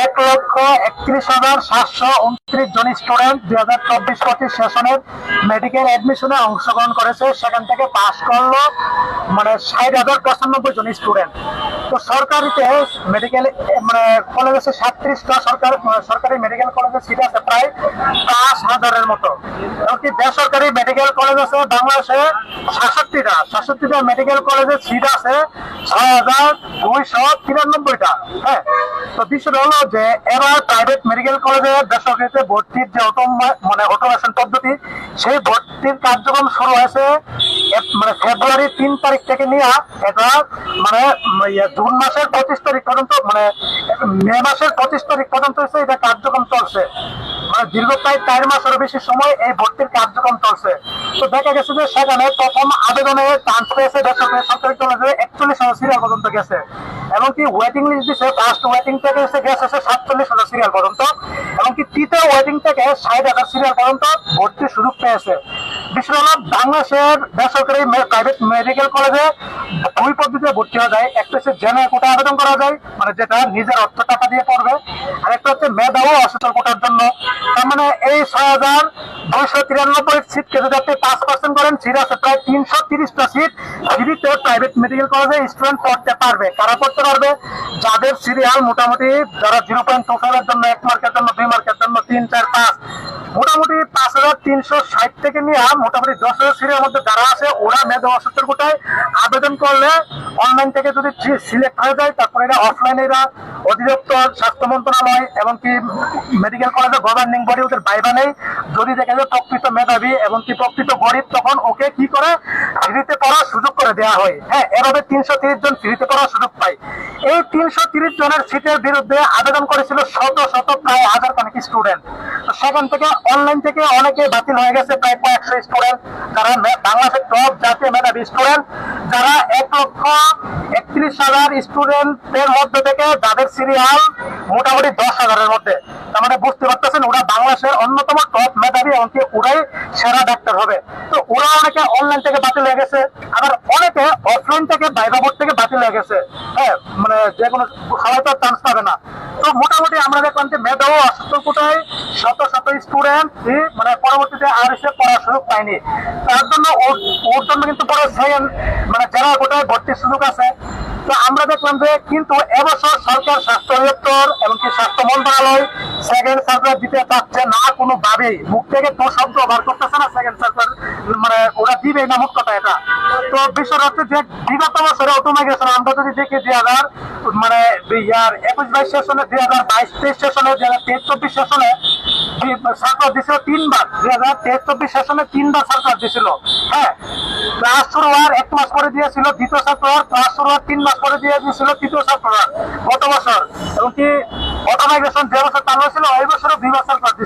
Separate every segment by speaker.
Speaker 1: এক লক্ষ একত্রিশ হাজার সাতশো উনত্রিশ জন স্টুডেন্ট দুই হাজার চব্বিশ পঁচিশ সেশনের মেডিকেল অ্যাডমিশনে অংশগ্রহণ করেছে। সেখান থেকে পাশ করল মানে ষাট হাজার পঁচানব্বই জন স্টুডেন্ট তো সরকারিতে মেডিকেল মানে কলেজ আছে সাতত্রিশটা, সরকার, সরকারি মেডিকেল কলেজের সিট আছে প্রায় পাঁচ হাজারের মতো। এমনকি বেসরকারি মেডিকেল কলেজ আছে বাংলাদেশে সাতষট্টিটা। সাতষট্টিটা মেডিকেল কলেজের সিট আছে ছয় হাজার দুইশো তিরানব্বইটা। হ্যাঁ তো বিষয়টা হলো যে এবার প্রাইভেট মেডিকেল কলেজে বেসরকারিতে ভর্তির যে অটো মানে অটোমেশন পদ্ধতি, সেই ভর্তির কার্যক্রম শুরু হয়েছে মানে ফেব্রুয়ারি তিন তারিখ থেকে নিয়ে এটা মানে ইয়ে জুন মাসের পঁচিশ তারিখ পর্যন্ত মানে মে মাসের পঁচিশ তারিখ পর্যন্ত এটা কার্যক্রম চলছে। মানে দীর্ঘ প্রায় চার মাসেরও বেশি সময় এই ভর্তির কার্যক্রম চলছে। তো দেখা গেছে যে সেখানে প্রথম আবেদনে চান্স পেয়েছে বেসরকারি সরকারি কলেজে একচল্লিশ হাজার সিরিয়াল পর্যন্ত গেছে। এমনকি ওয়েটিং লিস্ট দিছে ফার্স্ট ওয়েটিং থেকে এসে গেছে সাতচল্লিশ হাজার সিরিয়াল পর্যন্ত। এমনকি তৃতীয় ওয়েটিং থেকে ষাট হাজার সিরিয়াল পর্যন্ত ভর্তির সুযোগ পেয়েছে। হলো বাংলাদেশের বেসরকারি প্রাইভেট মেডিকেল কলেজে দুই পদ্ধতিতে ভর্তি হওয়া যায়। একটা হচ্ছে জেনারেল কোটা আবেদন করা যায় মানে যেটা নিজের অর্থ টাকা দিয়ে পড়বে। আর একটা হচ্ছে মেধা ও অসচল কোটার জন্য। তার মানে এই ছয় হাজার দুইশো তিরানব্বই সিট কেটে যাতে পাঁচ পার্সেন্ট করেন সিট আছে প্রায় তিনশো তিরিশটা সিট ফ্রিতে প্রাইভেট মেডিকেল কলেজে স্টুডেন্ট পড়তে পারবে। কারা পড়তে পারবে? যাদের সিরিয়াল মোটামুটি যারা জিরো পয়েন্ট টু ফাইভের জন্য, এক মার্কের জন্য, দুই মার্কের জন্য, তিন, চার, পাঁচ, মোটামুটি পাঁচ হাজার তিনশো ষাট থেকে নিয়ে মোটামুটি দশ হাজার সিরিয়ার মধ্যে যারা আছে, ওরা মেধা অসুস্থের কোটায় আবেদন করলে অনলাইন থেকে যদি সিলেক্ট হয়ে যায়, তারপরে এটা অফলাইনে এরা অধিদপ্তর, স্বাস্থ্য মন্ত্রণালয় এবং কি মেডিকেল কলেজের গভর্নিং বডি ওদের বাইবা নেই। যদি দেখা যায় প্রকৃত মেধাবী এবং কি প্রকৃত গরিব, তখন ওকে কি করে ফ্রিতে পড়ার সুযোগ করে দেওয়া হয়। হ্যাঁ এভাবে তিনশো তিরিশ জন ফ্রিতে পড়ার সুযোগ পায়। এই তিনশো তিরিশ জনের সিটের বিরুদ্ধে আবেদন করেছিল শত শত প্রায় হাজার খানিক স্টুডেন্ট তো সেখান থেকে অনলাইন থেকে অনেকে বাতিল হয়ে গেছে, প্রায় কয়েকশো স্টুডেন্ট যারা বাংলাদেশের টপ জাতীয় মেধাবী স্টুডেন্ট যারা এক লক্ষ একত্রিশ হাজার স্টুডেন্টের মধ্যে থেকে যাদের সিরিয়াল মোটামুটি দশ হাজারের মধ্যে। তার মানে বুঝতে পারতেছেন, ওরা বাংলাদেশের অন্যতম টপ মেধাবী, এমনকি ওরাই সেরা ডাক্তার হবে। তো ওরা অনেকে অনলাইন থেকে বাতিল হয়ে গেছে, আবার অনেকে অফলাইন থেকে বাইবা বোর্ড থেকে বাতিল হয়ে গেছে। হ্যাঁ মানে যে কোনো সবাই তো চান্স পাবে না। তো মোটামুটি আমরা দেখলাম যে মেধা মানে মানে মুখ থেকে তো শব্দ বার করতেছে না সেকেন্ড মানে ওরা দিবে না কথা এটা। তো বিষয়টা হচ্ছে যে বিগত বছরে আমরা যদি দেখি দুই হাজার মানে ইয়ার একুশ বাইশ সেশনে, দুই হাজার বাইশ তেইশ দুই হাজার তেইশ চব্বিশ সেশনে তিনবার দুই হাজার তেইশ চব্বিশ সেশনে তিনবার হ্যাঁ ক্লাস শুরু হওয়ার এক মাস পরে দিয়েছিল, দ্বিতীয় ক্লাস শুরু হওয়ার তিন মাস পরে দিয়ে দিয়েছিল তৃতীয় গত বছর। কি অটোমাইগ্রেশন যে বছর চালু হয়েছিল এই বছরও দুই বছর সার্কুলার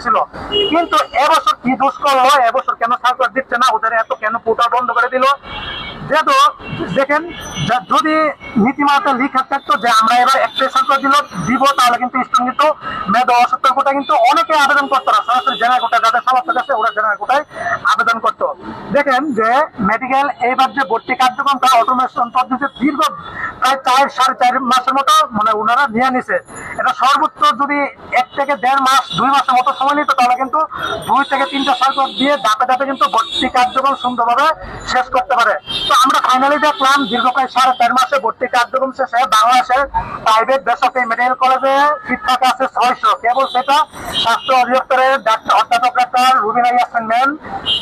Speaker 1: কিন্তু এবছর কি দোষ করল এবছর কেন সার্কুলার দিচ্ছে না, ওদের এত কেন পোর্টাল বন্ধ করে দিল? যেহেতু দেখেন যদি নীতিমালাতে লিখা থাকতো যে আমরা এবার সার্কুলার দিল, দিব, তাহলে কিন্তু কিন্তু মেধা অসত্তর কোটা কিন্তু অনেকে আবেদন করতো না। সরাসরি জেনারেল কোটায় যাদের সমস্যা আছে, ওরা জেনারেল কোটায় আবেদন করতো। দেখেন যে মেডিকেল এইবার যে ভর্তি কার্যক্রমটা অটোমেশন পদ্ধতিতে দীর্ঘ প্রায় চার, সাড়ে চার মাসের মতো মানে ওনারা নিয়ে নিছে। এটা সর্বোচ্চ যদি এক থেকে দেড় মাস, দুই মাসের মতো সময় নিত, তাহলে কিন্তু দুই থেকে তিনটা সার্কুলার দিয়ে ধাপে ধাপে কিন্তু ভর্তি কার্যক্রম সুন্দরভাবে শেষ করতে পারে। তো আমরা ফাইনালি দেখলাম দীর্ঘ প্রায় সাড়ে চার মাসে ভর্তি কার্যক্রম শেষে বাংলাদেশের প্রাইভেট বেসরকারি মেডিকেল কলেজে থাকা আছে ছয়শো। কেবল সেটা স্বাস্থ্য অধিদপ্তরের ডাক্তার, অধ্যাপক ডাক্তার রুবিনা ইয়াসমিন ম্যাম।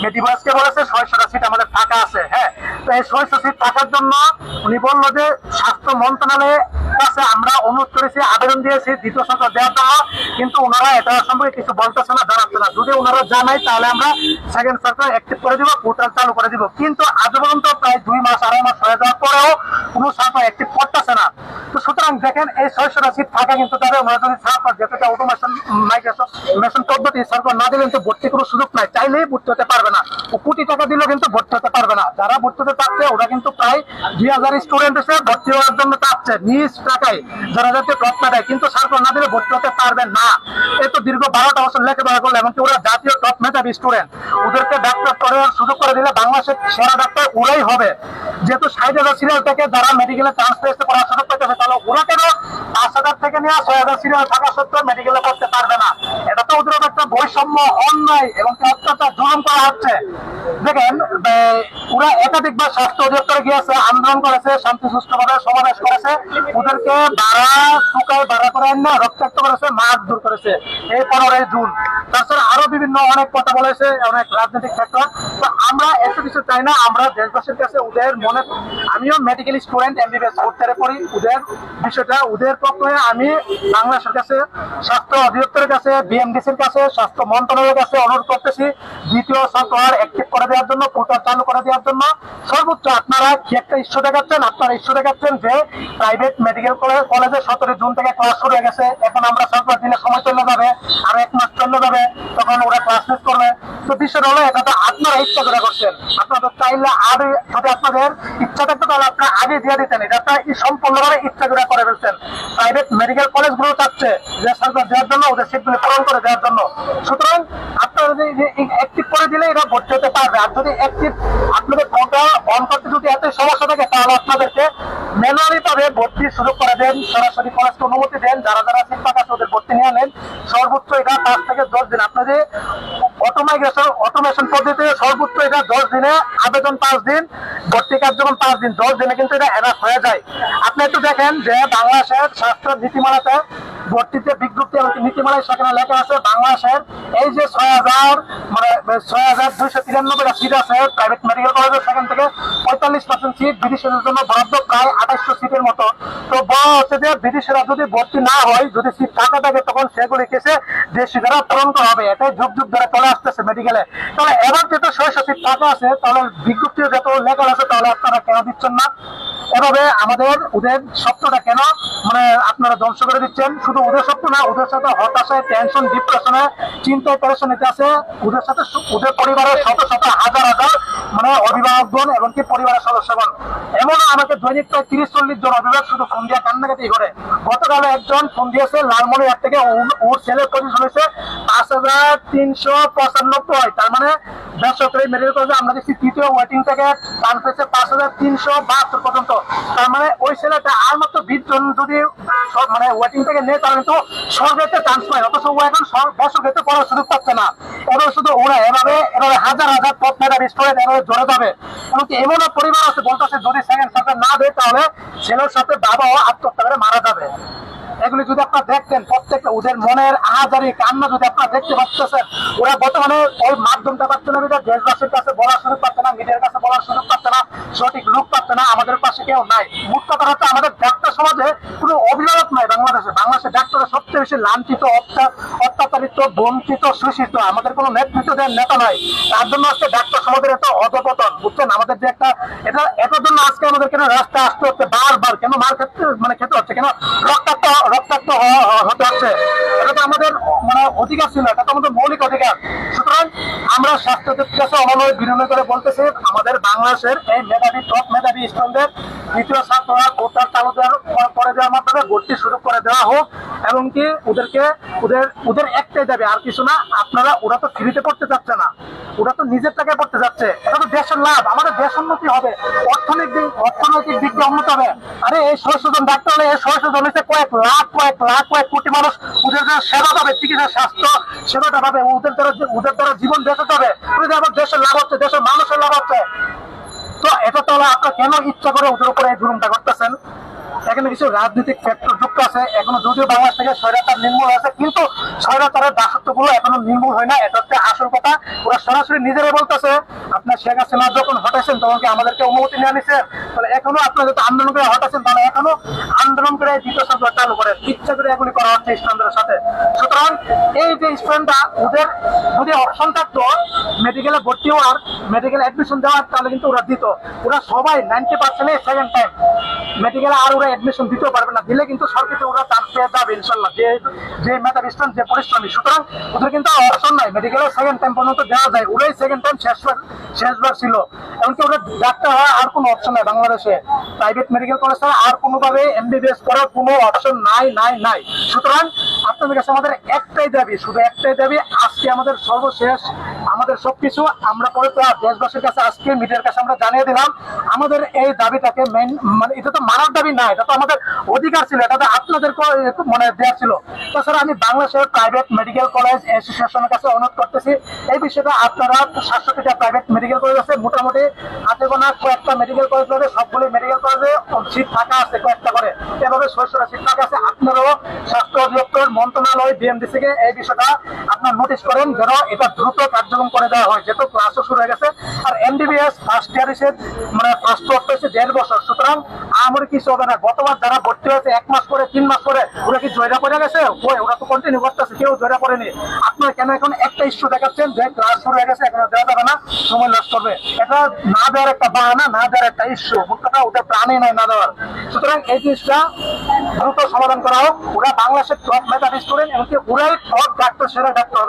Speaker 1: মেডিভাসকে বলেছে ছয়শোটা সিট আমাদের ফাঁকা আছে হ্যাঁ? তো এই ছয়শো সিট থাকার জন্য উনি বলল যে স্বাস্থ্য মন্ত্রণালয়ের কাছে আমরা অনুরোধ করেছি, আবেদন দিয়েছি দ্বিতীয় সরকার দেওয়ার জন্য, কিন্তু ওনারা এটা সম্পর্কে কিছু বলতেছে না, জানাচ্ছে না। যদি ওনারা জানায় তাহলে আমরা সেকেন্ড সরকার অ্যাক্টিভ করে দিব পোর্টাল চালু করে দিব। কিন্তু আজ পর্যন্ত প্রায় দুই মাস, আড়াই মাস হয়ে যাওয়ার পরেও কোনো সরকার অ্যাক্টিভ করতেছে না। তো সুতরাং দেখেন, এই ছয়শোটা সিট থাকা কিন্তু তাদের ওনারা যদি সরকার যেটা অটোমেশন মাইগ্রেশন মেশন পদ্ধতি সরকার না দিলে কিন্তু ভর্তি কোনো সুযোগ নাই। চাইলেই ভর্তি হতে পারবে না। কোটি টাকা দিলেও কিন্তু ভর্তি হতে পারবে না। যারা ভর্তি হতে চাচ্ছে, ওরা কিন্তু প্রায় দুই হাজার স্টুডেন্ট এসে ভর্তি হওয়ার জন্য চাচ্ছে, নিজ টাকায়। যারা যাতে প্লট দেয় কিন্তু সরকার না দিলে ভর্তি হতে পারবে না। এই তো দীর্ঘ বারোটা বছর লেখাপড়া করল, এমনকি ওরা জাতীয় টপ মেধাবী স্টুডেন্ট ওদেরকে ডাক্তার করার সুযোগ করে দিলে বাংলাদেশের সেরা ডাক্তার ওরাই হবে। যেহেতু ষাট হাজার সিরিয়াল থেকে, যারা মেডিকেলে সুযোগ পেতেছে তাহলে ওরা কেন পাঁচ হাজার থেকে নিয়ে, ছয় হাজার সিরিয়াল থাকা সত্ত্বেও মেডিকেলে পারবে না? এটা তো ওদের একটা বৈষম্য অন্যায় এবং অত্যাচার জুলুম করা হচ্ছে। দেখেন ওরা একাধিকবার স্বাস্থ্য অধিদপ্তরে গিয়েছে, আন্দোলন করেছে, শান্তি সমাবেশ করেছে। ওদেরকে বাড়া শুকায় বাড়া করে রক্তাক্ত করেছে, মার দূর করেছে। এই পনেরোই জুন। তাছাড়া আরও বিভিন্ন অনেক কথা বলেছে, অনেক রাজনৈতিক ফ্যাক্টর তো আমরা এত কিছু চাই না, আমরা দেশবাসীর কাছে ওদের মনে আমিও মেডিকেল স্টুডেন্ট এমবিবিএস করতে পড়ি। ওদের বিষয়টা ওদের পক্ষে আমি বাংলাদেশের কাছে, স্বাস্থ্য অধিদপ্তরের কাছে বিএমডিসির কাছে, স্বাস্থ্য মন্ত্রণালয়ের কাছে অনুরোধ করতেছি, দ্বিতীয় সফটওয়্যার অ্যাক্টিভ করে দেওয়ার জন্য পোর্টাল চালু করে দেওয়ার জন্য। সর্বোচ্চ আপনারা কি একটা ইস্যু দেখাচ্ছেন? আপনারা ইস্যু দেখাচ্ছেন যে প্রাইভেট মেডিকেল কলেজে সতেরো জুন থেকে ক্লাস শুরু হয়ে গেছে। এখন আমরা সরকার দিনে সময় চলে যাবে, আর এক মাস চলে যাবে, তখন ওরা ক্লাস মিস করবে। তো বিষয়টা হলো, এটা তো আপনারা ইচ্ছা করে করছেন। আপনারা চাইলে আর যদি আপনাদের ইচ্ছা থাকতো তাহলে আপনারা আগে দিয়ে দিতেন। এটা একটা সম্পূর্ণভাবে ইচ্ছা করে করে ফেলছেন। প্রাইভেট মেডিকেল কলেজগুলো চাচ্ছে যে সরকার দেওয়ার জন্য, ওদের সিটগুলো পূরণ করে দেওয়ার জন্য। সুতরাং আপনারা যদি অ্যাক্টিভ করে দিলে এটা ভর্তি হতে পারবে। আর যদি অ্যাক্টিভ আপনাদের যদি এত সমস্যা থাকে, তাহলে আপনাদেরকে ম্যানুয়ালি ভর্তির সুযোগ করে দেন। সরাসরি কলেজকে অনুমতি দেন। যারা যারা সিট ওদের নিয়ে আনেন, সর্বোচ্চ এটা পাঁচ থেকে দশ দিন। অটোমাইগ্রেশন অটোমেশন পদ্ধতিতে সর্বোচ্চ এটা দশ দিনে আবেদন পাঁচ দিন, ভর্তি কার্যক্রম পাঁচ দিন, দশ দিনে কিন্তু এটা হয়ে যায়। আপনি একটু দেখেন যে বাংলাদেশের স্বাস্থ্য নীতিমালাতে ভর্তিতে নীতিমালায় সেখানে লেখা আছে, বাংলাদেশের এই যে ছয় হাজার মানে ছয় দুইশো তিরানব্বইটা সিট আছে প্রাইভেট মেডিকেল কলেজের সেখান থেকে পঁয়তাল্লিশ পার্সেন্ট সিট বিদেশিদের জন্য বরাদ্দ প্রায় আঠাশশো সিটের মতো। তো বড় হচ্ছে যে বিদেশিরা যদি ভর্তি না হয়, যদি সিট ফাঁকা থাকে, তখন সেগুলি কেসে দেশি দ্বারা পূরণ করা হবে। এটাই যুগ যুগ ধরে চলে আসতেছে মেডিকেলে তাহলে এবার যেহেতু ছয়শো সিট ফাঁকা আছে, তাহলে বিজ্ঞপ্তি যত লেখা আছে, তাহলে আপনারা কেন দিচ্ছেন না? এভাবে আমাদের ওদের স্বপ্নটা কেন? মানে আপনারা ধ্বংস করে দিচ্ছেন। শুধু ওদের স্বপ্ন না, ওদের সাথে হতাশায় টেনশন ডিপ্রেশনে চিন্তায় পেরেশানিতে আছে। ওদের সাথে ওদের পরিবারের শত শত হাজার হাজার মানে অভিভাবকগণ এবং কি পরিবারের সদস্যগণ। এমন আমাকে দৈনিক প্রায় তিরিশ, চল্লিশ জন অভিভাবক শুধু ফোন দিয়ে কান্নাকাটি করে। গতকালে একজন ফোন দিয়েছে, লালমনিরহাট থেকে ওর- ছেলের পজিশন হয়েছে পাঁচ হাজার তিনশো পঁচানব্বই। তার মানে বেসরকারি মেডিকেল কলেজে আমরা দেখছি তৃতীয় ওয়েটিং থেকে চান্স পেয়েছে পাঁচ হাজার তিনশো বাহাত্তর পর্যন্ত। তার মানে ওই ছেলেটা আর মাত্র বিশ যদি মানে ওয়েটিং থেকে নেয়, তাহলে তো সরকারের চান্স পায় অথচ ও এখন সর- বেসরকারিতে পড়ার সুযোগ পাচ্ছে না। এবার শুধু ওরা এভাবে এভাবে হাজার হাজার পথ মেধার স্টুডেন্ট এভাবে জড়ে যাবে। এমনকি এমনও পরিবার আছে, বলতেছে যদি সেকেন্ড সরকার না দেয়, তাহলে ছেলের সাথে বাবাও আত্মহত্যা করে মারা যাবে। এগুলি যদি আপনারা দেখতেন প্রত্যেকটা ওদের মনের আহাজারি, কান্না যদি আপনারা দেখতে পাচ্ছেন, ওরা বর্তমানে ওই মাধ্যমটা পাচ্ছে না বিধায় দেশবাসীর কাছে বলার সুযোগ পাচ্ছে না, মিডিয়ার কাছে বলার সুযোগ পাচ্ছে না, সঠিক লোক পাচ্ছে না, আমাদের পাশে কেউ নাই। মুখ কথা হচ্ছে আমাদের ডাক্তার সমাজে কোনো অভিভাবক নাই বাংলাদেশে। বাংলাদেশের ডাক্তারের সবচেয়ে বেশি লাঞ্ছিত অত্যা- অত্যাচারিত, বঞ্চিত, শোষিত, আমাদের কোনো নেতৃত্ব দেন নেতা নাই। তার জন্য আজকে ডাক্তার সমাজের এত অধপতন, বুঝছেন? আমাদের যে একটা, এটা, এটার জন্য আজকে আমাদের কেন রাস্তায় আসতে হচ্ছে? বারবার কেন মার খেতে মানে খেতে হচ্ছে? কেন রক্তাক্ত রক্তাক্ত হতে হচ্ছে এটা তো আমাদের অধিকার ছিল এটা তো আমাদের মৌলিক অধিকার। সুতরাং আমরা স্বাস্থ্যের কাছে অনলয় বিনিময় করে বলতেছি, আমাদের বাংলাদেশের এই মেধাবী টপ মেধাবী স্টুডেন্টদের দ্বিতীয় ছাত্ররা কোটার চালু দেওয়ার করে দেওয়ার মাধ্যমে ভর্তি শুরু করে দেওয়া হোক, এবং কি ওদেরকে, ওদের ওদের একটাই দেবে, আর কিছু না, আপনারা, ওরা তো ফ্রিতে পড়তে চাচ্ছে না। ওরা তো নিজের টাকায় পড়তে যাচ্ছে এটা তো দেশের লাভ, আমাদের দেশ উন্নতি হবে। অর্থনৈতিক দিক অর্থনৈতিক দিক দিয়ে উন্নত হবে। আরে, এই ছয়শো জন ডাক্তার হলে এই ছয়শো জন হচ্ছে কয়েক লাখ কয়েক লাখ, কয়েক কোটি মানুষ ওদের সেবা পাবে চিকিৎসা স্বাস্থ্য সেবাটা পাবে, ওদের দ্বারা ওদের দ্বারা জীবন বেঁচে যাবে। আমার দেশের লাভ হচ্ছে, দেশের মানুষের লাভ হচ্ছে। তো এটা তাহলে আপনারা কেন ইচ্ছা করে ওদের উপরে এই জুলুমটা করতেছেন? এখানে কিছু রাজনৈতিক ফ্যাক্টর যুক্ত আছে, এখনও যদিও বাংলাদেশ থেকে স্বৈরাচার নির্মূল হয়েছে, কিন্তু স্বৈরাচারের দাসত্বগুলো এখনও নির্মূল হয় না, এটা হচ্ছে আসল কথা। ওরা সরাসরি নিজেরাই বলতেছে, আপনার শেখ হাসিনা যখন হটাইছেন, তখন কি আমাদেরকে অনুমতি নিয়ে নিছেন তাহলে এখনও আপনার যত আন্দোলন করে হটাইছেন, তাহলে এখনও আন্দোলন করে দ্বিতীয় সরকার চালু করে, ইচ্ছা করে এগুলি করা হচ্ছে স্টুডেন্টদের সাথে। সুতরাং এই যে স্টুডেন্টরা ওদের যদি অপশন থাকতো মেডিকেলে ভর্তি হওয়ার মেডিকেল অ্যাডমিশন দেওয়ার, তাহলে কিন্তু ওরা দিত। ওরা সবাই নাইনটি পার্সেন্ট সেকেন্ড টাইম মেডিকেলে আর ওরা অ্যাডমিশন দিতেও পারবে না, দিলে কিন্তু সুতরাং আমাদের একটাই দাবি, শুধু একটাই দাবি, আজকে আমাদের সর্বশেষ, আমাদের সবকিছু আমরা পরে তো দেশবাসীর কাছে আজকে, মিডিয়ার কাছে আমরা জানিয়ে দিলাম। আমাদের এই দাবিটাকে মেন মানে এটা তো মানার দাবি না, এটা তো আমাদের অধিকার ছিল, এটা তো আপনাদের মনে দেওয়া ছিল। তাছাড়া আমি বাংলাদেশের প্রাইভেট মেডিকেল কলেজ অ্যাসোসিয়েশনের কাছে অনুরোধ করতেছি। এই বিষয়টা আপনারা সাতষট্টিটা প্রাইভেট মেডিকেল কলেজ আছে, মোটামুটি হাতে গোনা কয়েকটা মেডিকেল কলেজ রয়েছে সবগুলি মেডিকেল কলেজে সিট ফাঁকা আছে, কয়েকটা করে। এভাবে শৈশরা সিট ফাঁকা আছে, আপনারাও স্বাস্থ্য মন্ত্রণালয় ডিএমডি থেকে এই বিষয়টা আপনার নোটিশ করেন যেন এটা দ্রুত কার্যক্রম করে দেওয়া হয়। যেহেতু ক্লাসও শুরু হয়ে গেছে, আর এমবিবিএস ফার্স্ট ইয়ার এসে মানে ফার্স্ট ওয়ার্ড হয়েছে দেড় বছর। সুতরাং আমার কিছু হবে না। গতবার যারা ভর্তি হয়েছে, এক মাস পরে, তিন মাস পরে, ওরা কি জয়রা পড়ে গেছে? ওরা তো কন্টিনিউ করতেছে, কেউ জয়রা পড়েনি। আপনারা করা ডাক্তার ডাক্তার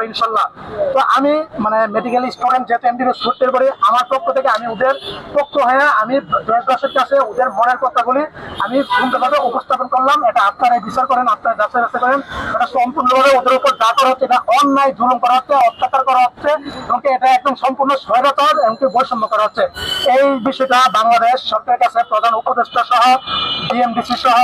Speaker 1: আমি মানে মেডিকেল স্টুডেন্ট যেহেতু এমডি ছুটতে পারি, আমার পক্ষ থেকে আমি ওদের পক্ষ হয়ে, আমি দেশবাসীর কাছে ওদের মনের কথাগুলি আমি সুন্দরভাবে উপস্থাপন করলাম। এটা আপনারাই বিচার করেন, আপনারা যাচাই করেন। এটা সম্পূর্ণভাবে ওদের উপর যা করা হচ্ছে এটা অন্যায় জুলুম করা হচ্ছে, অত্যাচার করা হচ্ছে, এমনকি এটা একদম সম্পূর্ণ স্বৈরতর এমনকি বৈষম্য করা হচ্ছে। এই বিষয়টা বাংলাদেশ সরকারের কাছে প্রধান উপদেষ্টা সহ ডিএমডিসি সহ,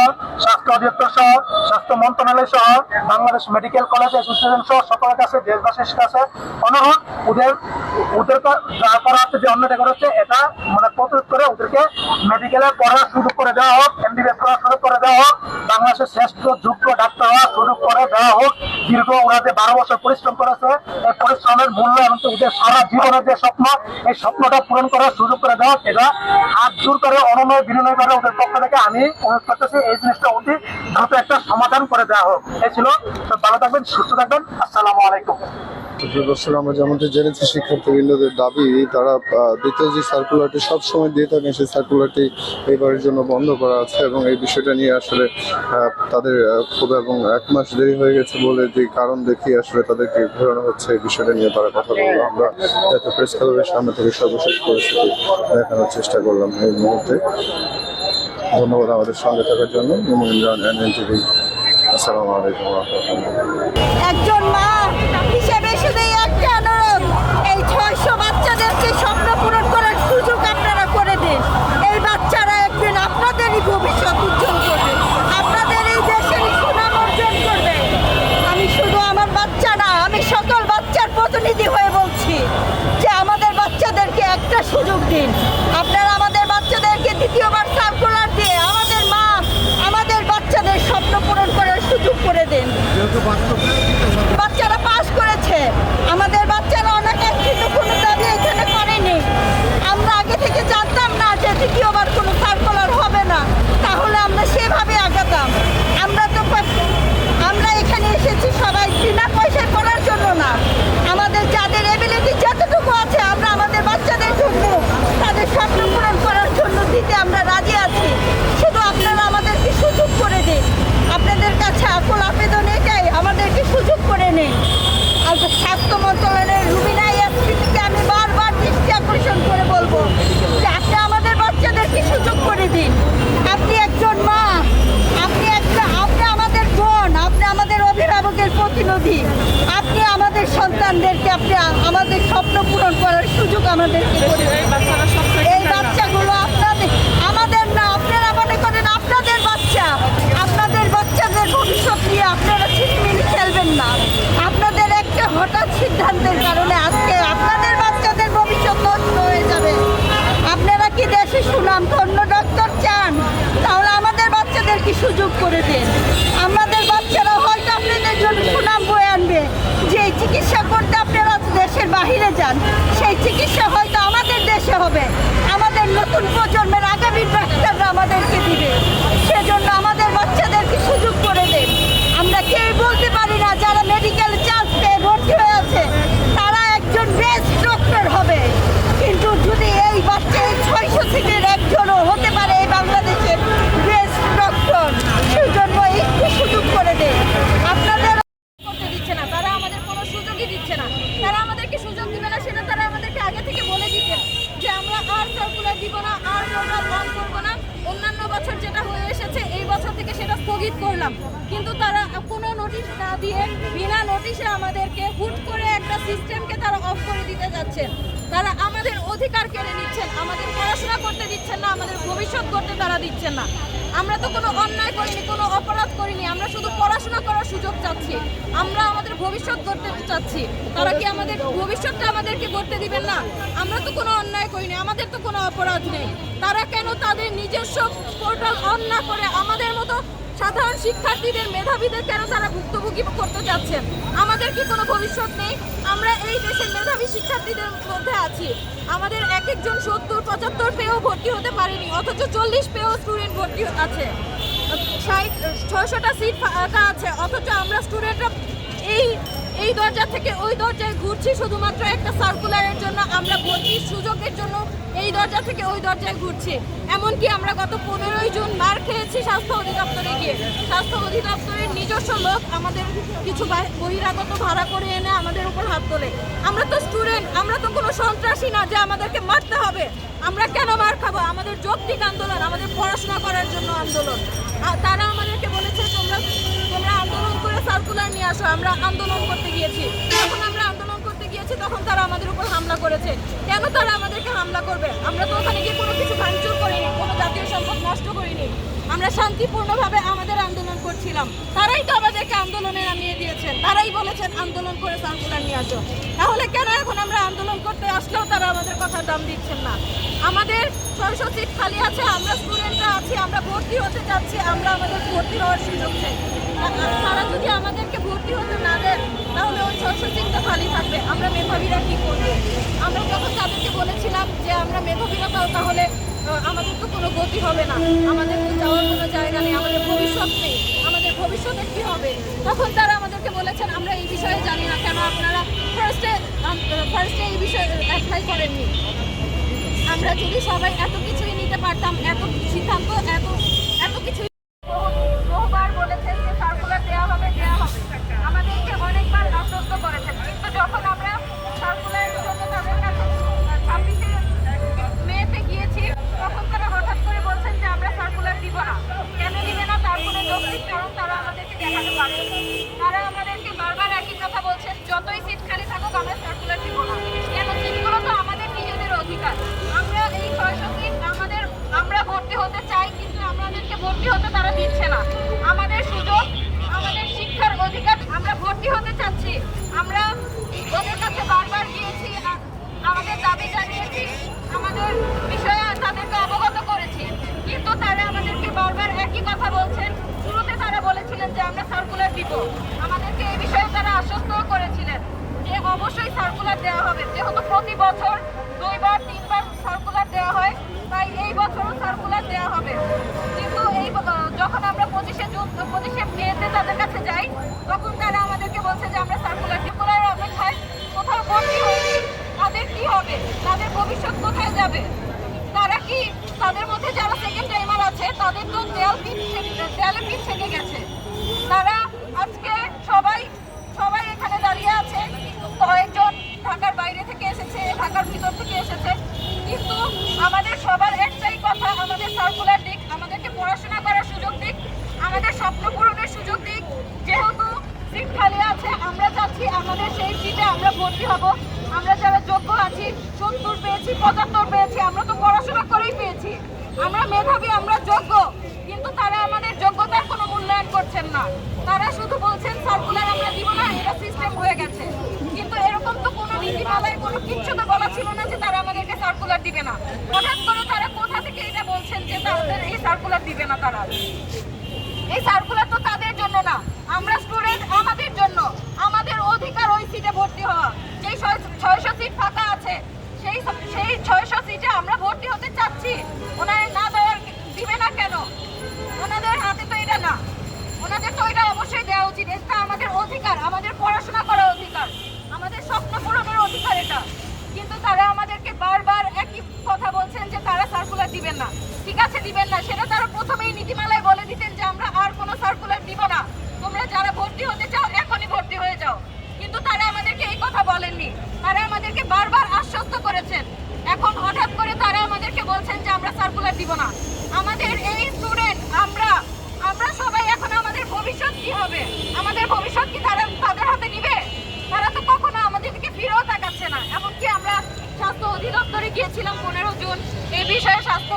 Speaker 1: স্বাস্থ্য অধিদপ্তর সহ, স্বাস্থ্য মন্ত্রণালয় সহ, বাংলাদেশ মেডিকেল কলেজ অ্যাসোসিয়েশন সহ, সকলের কাছে, দেশবাসীর কাছে অনুরোধ, ওদের ওদের যা করা হচ্ছে, যে অন্যটা করা হচ্ছে, এটা মানে প্রতিরোধ করে ওদেরকে মেডিকেলে পড়ার সুযোগ করে দেওয়া হোক এমবিবিএস করার সুযোগ করে দেওয়া হোক, বাংলাদেশের শ্রেষ্ঠ যোগ্য ডাক্তার হওয়ার সুযোগ করে দেওয়া হোক, দীর্ঘ ওরা যে বারো বছর পরিশ্রম করেছে এই পরিশ্রমের মূল্য এবং সারা জীবনের যে স্বপ্ন, এই স্বপ্নটা পূরণ করার সুযোগ করে দেওয়া এটা হাত দূর করে অনময় বিনিময় করে ওদের পক্ষ থেকে আমি অনুরোধ করতেছি, এই জিনিসটা অতি দ্রুত একটা সমাধান করে দেওয়া হোক। এই ছিল। ভালো থাকবেন, সুস্থ থাকবেন। আসসালামু আলাইকুম।
Speaker 2: দর্শক আমরা যেমনটি জেনেছি, শিক্ষার্থীবৃন্দদের দাবি, তারা দ্বিতীয় যে সার্কুলারটি সবসময় দিয়ে থাকেন, সেই সার্কুলারটি এবারের জন্য বন্ধ করা আছে এবং এই বিষয়টা নিয়ে আসলে তাদের খুব এবং এক মাস দেরি হয়ে গেছে বলে যে কারণ দেখিয়ে আসলে তাদেরকে ঘোরানো হচ্ছে এই বিষয়টা নিয়ে তারা কথা বলব আমরা এত প্রেস ক্লাবের সামনে থেকে সর্বশেষ পরিস্থিতি দেখানোর চেষ্টা করলাম এই মুহূর্তে। ধন্যবাদ আমাদের সঙ্গে থাকার জন্য। মোমন ইমরান এনএনটিভি আসসালামু আলাইকুম
Speaker 3: একজন মা হিসেবে শুধু একটা অনুরোধ এই ছয়শো বাচ্চাদেরকে স্বপ্ন পূরণ করার সুযোগ আপনারা করে দিন এই বাচ্চারা একদিন আপনাদেরই ভবিষ্যৎ উজ্জ্বল করবে আপনাদের এই দেশেরই সুনাম অর্জন করবে আমি শুধু আমার বাচ্চা না আমি সকল বাচ্চার প্রতিনিধি হয়ে বলছি যে আমাদের বাচ্চাদেরকে একটা সুযোগ দিন। আপনারা আমাদের বাচ্চাদেরকে দ্বিতীয়বার সার্কুলার দিয়ে আমাদের মা আমাদের বাচ্চাদের স্বপ্ন পূরণ করার সুযোগ করে দিন। বাচ্চারা পাস করেছে আমাদের বাচ্চারা অনেক কিন্তু কোনো দাবি এখানে করেনি আমরা আগে থেকে জানতাম না যে দ্বিতীয়বার কোনো সার্কুলার হবে না তাহলে আমরা সেভাবে আগাতাম আমরা তো পা- আমরা এখানে এসেছি সবাই বিনা পয়সায় পড়ার জন্য না আমাদের যাদের এবিলিটি যতটুকু আছে আমরা আমাদের বাচ্চাদের জন্য তাদের স্বপ্ন পূরণ করার জন্য দিতে আমরা রাজি আছি শুধু আপনারা আমাদেরকে সুযোগ করে দিন আপনাদের কাছে আকুল আবেদন এটাই আমাদেরকে সুযোগ করে নিন আর স্বাস্থ্য মন্ত্রণালয়ের রুবিনা এসপিকে আমি বারবার দৃষ্টি আকর্ষণ করে বলব যে আপনি আমাদের বাচ্চাদেরকে সুযোগ করে দিন আপনি একজন মা আপনি একটা আপনি আমাদের বোন আপনি আমাদের অভিভাবকের প্রতিনিধি আপনি আমাদের সন্তানদেরকে আপনি আমাদের স্বপ্ন পূরণ করার সুযোগ দিন। এই বাচ্চাগুলো আপনাদের আমাদের না আপনারা মনে করেন আপনাদের বাচ্চা। আপনাদের বাচ্চাদের ভবিষ্যৎ নিয়ে আপনারা ছিটমিনি খেলবেন না। আপনাদের একটা হঠাৎ সিদ্ধান্তের কারণে আজকে আপনাদের বাচ্চাদের ভবিষ্যৎ নষ্ট হয়ে যাবে। আপনারা কি দেশে সুনাম ধন্য ডক্টর চান? তাহলে আমাদের বাচ্চাদেরকে সুযোগ করে দিন? আমাদের যান সেই চিকিৎসা হয়তো আমাদের দেশে হবে। আমাদের নতুন প্রজন্মের আগামী ডাক্তাররা আমাদেরকে দিবে সেজন্য আমাদের বাচ্চাদেরকে সুযোগ করে দেন আমরা কেউ বলতে পারি না যারা মেডিকেল চান্স পেয়ে ভর্তি হয়ে আছে তারা একজন বেস্ট ডক্টর হবে কিন্তু যদি এই বাচ্চা এই ছয়শো সিটের একজনও হতে পারে এই বাংলাদেশের বেস্ট ডক্টর
Speaker 4: বিনা নোটিশে আমাদেরকে হুট করে একটা সিস্টেমকে তারা অফ করে দিতে যাচ্ছেন। তারা আমাদের অধিকার কেড়ে নিচ্ছেন, আমাদের পড়াশোনা করতে দিচ্ছেন না, আমাদের ভবিষ্যৎ করতে তারা দিচ্ছেন না। আমরা তো কোনো অন্যায় করিনি, কোনো অপরাধ করিনি, আমরা শুধু পড়াশোনা করার সুযোগ চাচ্ছি। আমরা আমাদের ভবিষ্যৎ করতে চাচ্ছি। তারা কি আমাদের ভবিষ্যৎটা আমাদেরকে করতে দিবেন না? আমরা তো কোনো অন্যায় করিনি, আমাদের তো কোনো অপরাধ নেই। তারা কেন তাদের নিজস্ব পোর্টাল অন না করে আমাদের মতো সাধারণ শিক্ষার্থীদের, মেধাবীদের কেন তারা ভুক্তভোগী করতে যাচ্ছেন? আমাদের কি কোনো ভবিষ্যৎ নেই? আমরা এই দেশের মেধাবী শিক্ষার্থীদের মধ্যে আছি। আমাদের এক একজন সত্তর, পঁচাত্তর পেয়েও ভর্তি হতে পারেনি, অথচ চল্লিশ পেয়েও স্টুডেন্ট ভর্তি আছে। ছয়শোটা সিট ফাঁকা আছে, অথচ আমরা স্টুডেন্টরা এই এই দরজা থেকে ওই দরজায় ঘুরছি শুধুমাত্র একটা সার্কুলারের জন্য। আমরা ভর্তির সুযোগের জন্য এই দরজা থেকে ওই দরজায় ঘুরছি। এমনকি আমরা গত পনেরোই জুন মার খেয়েছি স্বাস্থ্য অধিদপ্তরে গিয়ে। স্বাস্থ্য অধিদপ্তরের নিজস্ব লোক আমাদের কিছু বাহি- বহিরাগত ভাড়া করে এনে আমাদের উপর হাত তোলে। আমরা তো স্টুডেন্ট, আমরা তো কোনো সন্ত্রাসী না যে আমাদেরকে মারতে হবে। আমরা কেন মার খাব? আমাদের যৌক্তিক আন্দোলন, আমাদের পড়াশোনা করার জন্য আন্দোলন। তারা আমাদেরকে সার্কুলার নিয়ে আসো, আমরা আন্দোলন করতে গিয়েছি। যখন আমরা আন্দোলন করতে গিয়েছি, তখন তারা আমাদের উপর হামলা করেছে। কেন তারা আমাদেরকে হামলা করবে? আমরা তো ওখানে গিয়ে কোনো কিছু ভাঙচুর করিনি, কোনো জাতীয় সম্পদ নষ্ট করিনি। আমরা শান্তিপূর্ণভাবে আমাদের আন্দোলন করছিলাম। তারাই তো আমাদেরকে আন্দোলনে নামিয়ে দিয়েছেন। তারাই বলেছেন, আন্দোলন করে সার্কুলার নিয়ে আসো। তাহলে কেন এখন আমরা আন্দোলন করতে আসলেও তারা আমাদের কথা দাম দিচ্ছেন না? আমাদের ছয়শো সিট খালি আছে, আমরা স্টুডেন্টরা আছি, আমরা ভর্তি হতে চাচ্ছি, আমরা আমাদের ভর্তি হওয়ার সুযোগ আ- তারা যদি আমাদেরকে ভর্তি হতে না দেন, তাহলে ওই ছয়শো সিটটা খালি থাকবে। আমরা মেধাবীরা কি করব? আমরা যখন তাদেরকে বলেছিলাম যে আমরা মেধাবীরা তাহলে আমাদের তো কোনো গতি হবে না। আমাদের তো যাওয়ার কোনো জায়গা নেই, আমাদের ভবিষ্যৎ নেই। আমাদের ভবিষ্যতে কি হবে? তখন তারা আমাদেরকে বলেছেন, আমরা এই বিষয়ে জানি না কেন আপনারা ফার্স্টে ফার্স্টে এই বিষয়ে অ্যাপ্লাই করেননি। আমরা যদি সবাই এত কিছুই নিতে পারতাম, এত সিদ্ধান্ত, এত এত কিছু আমরা সার্কুলার দিব। আমাদেরকে এই বিষয়ে তারা আশ্বস্তও করেছিলেন যে অবশ্যই সার্কুলার দেওয়া হবে। যেহেতু প্রতি বছর দুইবার, তিনবার সার্কুলার দেওয়া হয়, তাই এই বছরও সার্কুলার দেওয়া হবে। কিন্তু এই যখন আমরা পঁচিশে জুন পঁচিশে মেতে তাদের কাছে যাই, তখন তারা আমাদেরকে বলছে যে আমরা সার্কুলার সার্কুলার অপেক্ষায় কোথাও ভর্তি হয়নি। তাদের কি হবে? তাদের ভবিষ্যৎ কোথায় যাবে? তারা কি তাদের মধ্যে যারা সেকেন্ড টাইমার আছে, তাদের তো দেয়াল পিঠ থেকে- দেয়ালে পিঠ থেকে গেছে তারা আজকে সবাই সবাই এখানে দাঁড়িয়ে আছে কয়েকজন ঢাকার বাইরে থেকে এসেছে ঢাকার ভিতর থেকে এসেছে কিন্তু আমাদের সবার একটাই কথা আমাদের সার্কুলার দিক আমাদেরকে পড়াশোনা করার সুযোগ দিক আমাদের স্বপ্ন পূরণের সুযোগ দিক যেহেতু সিট খালি আছে আমরা চাচ্ছি আমাদের সেই সিটে আমরা ভর্তি হব আমরা যারা যোগ্য আছি সত্তর পেয়েছি পঁচাত্তর পেয়েছি আমরা তো পড়াশোনা করেই পেয়েছি আমরা মেধাবী আমরা যোগ্য কিন্তু তারা আমাদের যোগ্যতার কোনো মূল্যায়ন করছেন না তারা শুধু বলছেন সার্কুলার আমরা দিব না এটা সিস্টেম হয়ে গেছে কিন্তু এরকম তো কোনো নীতিমালায় কোনো কিচ্ছু তো বলা ছিল না যে তারা আমাদেরকে সার্কুলার দিবে না। হঠাৎ করে তারা কোথা থেকে এটা বলছেন যে তাদের এই সার্কুলার দিবে না তারা? এই সার্কুলার তো তাদের জন্য না। আমরা স্টুডেন্ট আমাদের জন্য। আমাদের অধিকার ওই সিটে ভর্তি হওয়া। যেই ছয়শো সিট ফাঁকা আছে, সেই সেই ছয়শো সিটে আমরা ভর্তি হতে চাচ্ছি। ওনারা না দেওয়ার দিবে না কেন? ওনাদের হাতে তো এটা না। ওনাদের তো এটা অবশ্যই দেওয়া উচিত। এটা আমাদের অধিকার। আমাদের পড়াশোনা করার অধিকার। আমাদের স্বপ্ন পূরণের অধিকার এটা। কিন্তু তারা দিবেন না। ঠিক আছে, দিবেন না। সেটা তারা প্রথমেই নীতিমালায় বলে দিতেন যে আমরা আর কোনো সার্কুলার দিব না। তোমরা যারা ভর্তি হতে চাও, এখনই ভর্তি হয়ে যাও। কিন্তু তারা আমাদেরকে এই কথা বলেননি। তারা আমাদেরকে বারবার আশ্বস্ত করেছেন। এখন হঠাৎ করে তারা আমাদেরকে বলছেন যে আমরা সার্কুলার দিব না। আমাদের এই স্টুডেন্ট আমরা আমরা সবাই এখন আমাদের ভবিষ্যৎ কি হবে? আমাদের ভবিষ্যৎ কি তারা অধিদপ্তরে গিয়েছিলাম পনেরো জুন এ বিষয়ে স্বাস্থ্য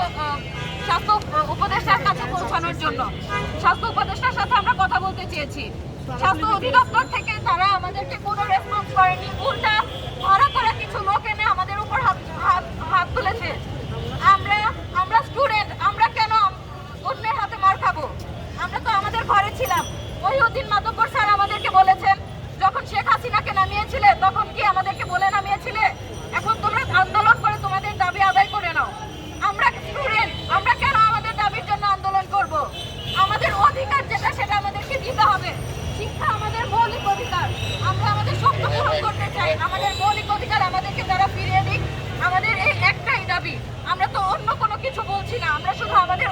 Speaker 4: স্বাস্থ্য উপদেষ্টার কাছে পৌঁছানোর জন্য। স্বাস্থ্য উপদেষ্টার সাথে আমরা কথা বলতে চেয়েছি। স্বাস্থ্য অধিদপ্তর থেকে তারা আমাদেরকে কোনো রেসপন্স করেনি। উল্টা ধরা করা কিছু লোক এনে আমাদের উপর হাত হাত তুলেছে। আমরা আমরা স্টুডেন্ট আমরা কেন অন্যের হাতে মার খাব? আমরা তো আমাদের ঘরে ছিলাম। মহিউদ্দিন মাতব্বর স্যার আমাদেরকে বলেছেন, যখন শেখ হাসিনাকে নামিয়েছিলে, তখন কি আমাদেরকে বলে নামিয়েছিলে? আন্দোলন করে তোমাদের দাবি আদায় করে নাও। আমরা স্টুডেন্ট আমরা কেন আমাদের দাবির জন্য আন্দোলন করব? আমাদের অধিকার যেটা, সেটা আমাদেরকে দিতে হবে। শিক্ষা আমাদের মৌলিক অধিকার। আমরা আমাদের স্বপ্ন পূরণ করতে চাই। আমাদের মৌলিক অধিকার আমাদেরকে তারা ফিরিয়ে দিক, আমাদের এই একটাই দাবি। আমরা তো অন্য কোনো কিছু বলছি না। আমরা শুধু আমাদের